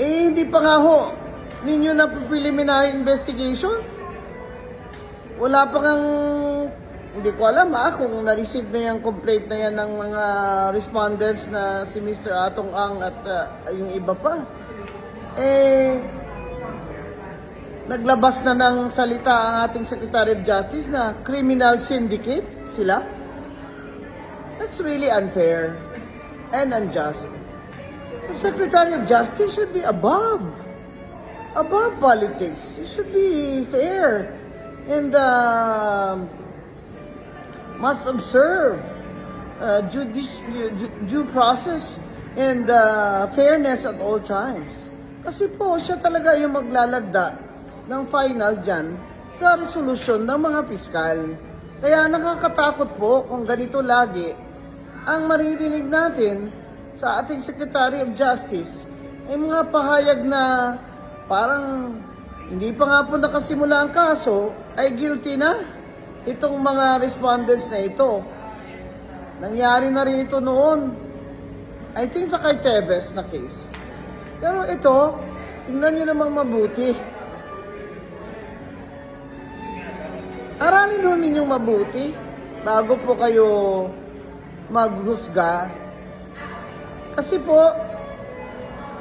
Eh, hindi pa nga ho. Ninyo na preliminary investigation? Wala pa ngang, hindi ko alam ah, kung na-receive na yung complaint na yan ng mga respondents na si Mr. Atong Ang at ah, yung iba pa. Eh, naglabas na ng salita ang ating Secretary of Justice na criminal syndicate sila. That's really unfair and unjust. The Secretary of Justice should be above, above politics. He should be fair and um must observe uh, due process and uh, fairness at all times. Kasi po, siya talaga yung maglalagda ng final dyan sa resolusyon ng mga piskal. Kaya nakakatakot po kung ganito lagi ang maririnig natin sa ating Secretary of Justice ay mga pahayag na parang hindi pa nga po nakasimula ang kaso ay guilty na itong mga respondents na ito. Nangyari na rin ito noon. I think sa kay Tevez na case. Pero ito, tingnan nyo namang mabuti. Aralin ho ninyong mabuti bago po kayo maghusga. Kasi po,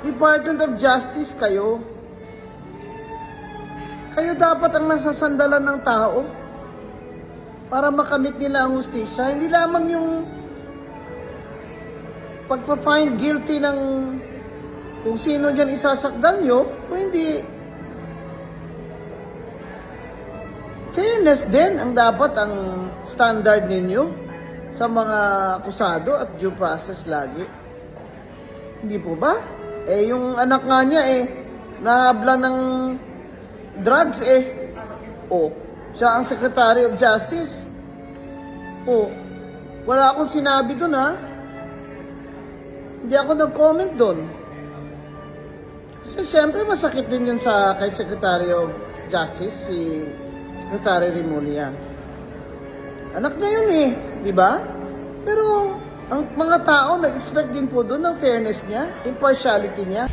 Department of Justice kayo. Kayo dapat ang nasasandalan ng tao para makamit nila ang hustisya. Hindi lamang yung pagpa-find guilty ng kung sino dyan isasakdal nyo, o hindi. Fairness din ang dapat ang standard ninyo sa mga akusado at due process lagi. Hindi po ba? Eh, yung anak nga niya eh, nahabla ng drugs eh. O, siya ang Secretary of Justice. O, wala akong sinabi doon ha. Hindi ako nag-comment doon. Kasi syempre masakit din yun sa kay Secretary of Justice, si Secretary Remulla. Anak niya yun eh, di ba? Pero ang mga tao nag-expect din po doon ng fairness niya, impartiality niya.